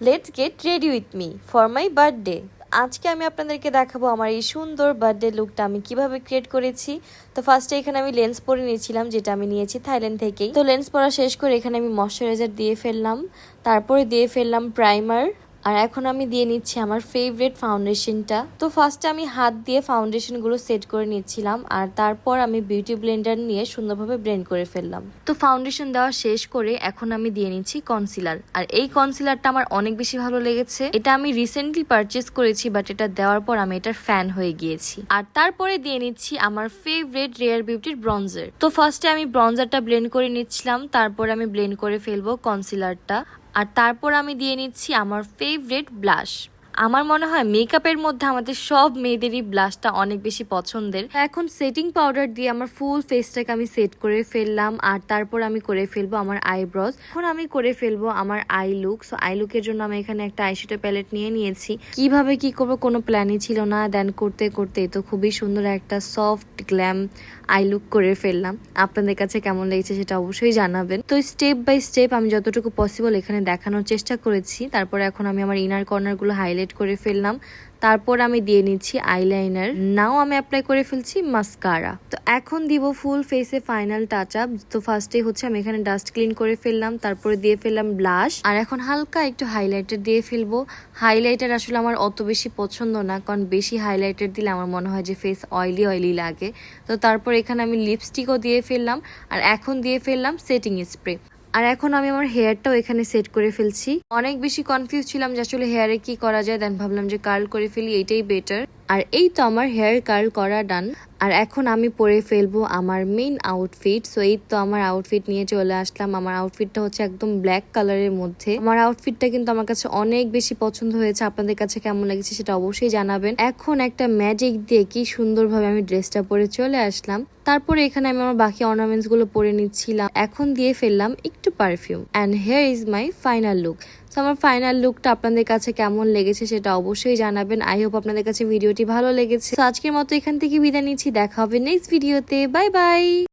Let's get ready with me for my birthday আজকে আমি আপনাদেরকে দেখাবো আমার এই সুন্দর বার্থডে লুকটা আমি কীভাবে ক্রিয়েট করেছি। তো ফার্স্টে এখানে আমি লেন্স পরে নিয়েছিলাম, যেটা আমি নিয়েছি থাইল্যান্ড থেকেই। তো লেন্স পরা শেষ করে এখানে আমি ময়শ্চারাইজার দিয়ে ফেললাম। তারপরে দিয়ে ফেললাম প্রাইমার আর এখন আমি দিয়ে নিচ্ছি আমার ফেভারিট ফাউন্ডেশনটা তো ফার্স্টে আমি হাত দিয়ে ফাউন্ডেশনগুলো সেট করে নিচ্ছিলাম আর তারপর আমি বিউটি ব্লেন্ডার নিয়ে সুন্দরভাবে ব্লেন্ড করে ফেললাম। তো ফাউন্ডেশন দেওয়া শেষ করে এখন আমি দিয়ে নিচ্ছি কনসিলার আর এই কনসিলারটা আমার অনেক বেশি ভালো লেগেছে। এটা আমি রিসেন্টলি পারচেস করেছি বাট এটা দেওয়ার পর আমি এটার ফ্যান হয়ে গিয়েছি। আর তারপরে দিয়ে নিচ্ছি আমার ফেভারিট রেয়ার বিউটির ব্রঞ্জার তো ফার্স্টে আমি ব্রঞ্জারটা ব্লেন্ড করে নিচ্ছিলাম, তারপর আমি ব্লেন্ড করে ফেলব কনসিলারটা আর তারপর আমি দিয়ে নিচ্ছি আমার ফেভারিট ব্লাশ আমার মনে হয় মেকআপের মধ্যে আমাদের সব মেয়েদেরই ব্লাশটা অনেক বেশি পছন্দের। এখন সেটিং পাউডার দিয়ে আমার ফুল ফেসটাকে আমি সেট করে ফেললাম, আর তারপর আমি করে ফেলব আমার আইব্রোজ এখন আমি করে ফেলব আমার আই লুক সো আই লুকের জন্য আমি এখানে একটা আইশ্যাডো প্যালেট নিয়ে নিয়েছি। কীভাবে কি করব কোনো প্ল্যানই ছিল না দেন করতে করতে তো খুবই সুন্দর একটা সফট গ্ল্যাম আই লুক করে ফেললাম। আপনাদের কাছে কেমন লেগেছে সেটা অবশ্যই জানাবেন। তো স্টেপ বাই স্টেপ আমি যতটুকু পসিবল এখানে দেখানোর চেষ্টা করেছি। তারপর এখন আমি আমার ইনার কর্নারগুলো হাইলাইট করে ফেললাম। তারপর আমি দিয়ে নিচ্ছি আইলাইনার। নাও আমি অ্যাপ্লাই করে ফেলছি মাস্কারা তো এখন দিব ফুল ফেসে ফাইনাল টাচ আপ তো ফার্স্টে হচ্ছে আমি এখানে ডাস্ট ক্লিন করে ফেললাম, তারপরে দিয়ে ফেললাম ব্লাশ আর এখন হালকা একটু হাইলাইটার দিয়ে ফেলব। হাইলাইটার আসলে আমার অত বেশি পছন্দ না, কারণ বেশি হাইলাইটার দিলে আমার মনে হয় যে ফেস অয়েলি অয়েলি লাগে। তো তারপর এখানে আমি লিপস্টিকও দিয়ে ফেললাম। আর এখন দিয়ে ফেললাম সেটিং স্প্রে আর এখন আমি আমার হেয়ারটাও এখানে সেট করে ফেলছি। অনেক বেশি কনফিউজ ছিলাম যে আসলে হেয়ারে কি করা যায় দেন ভাবলাম যে কার্ল করে ফেলি এইটাই বেটার আর এই তো আমার হেয়ার কার্ল করা ডান আর এখন আমি পরে ফেলব আমার মেইন আউটফিট সো এই তো আমার আউটফিট নিয়ে চলে আসলাম। আমার আউটফিটটা হচ্ছে একদম ব্ল্যাক কালারের মধ্যে। আমার আউটফিটটা কিন্তু আমার কাছে অনেক বেশি পছন্দ হয়েছে। আপনাদের কাছে কেমন লেগেছে সেটা অবশ্যই জানাবেন। এখন একটা ম্যাজিক দিয়ে কি সুন্দরভাবে আমি ড্রেসটা পরে চলে আসলাম। তারপরে এখানে আমি আমার বাকি অর্নামেন্টসগুলো পরে নিচ্ছিলাম। এখন দিয়ে ফেললাম একটু perfume and here is my final look তো আমার ফাইনাল লুকটা আপনাদের কাছে কেমন লেগেছে সেটা অবশ্যই জানাবেন। আই হোপ আপনাদের কাছে ভিডিওটি ভালো লেগেছে। আজকের মতো এখান থেকে বিদায় নিচ্ছি। দেখা হবে নেক্সট ভিডিওতে বাই বাই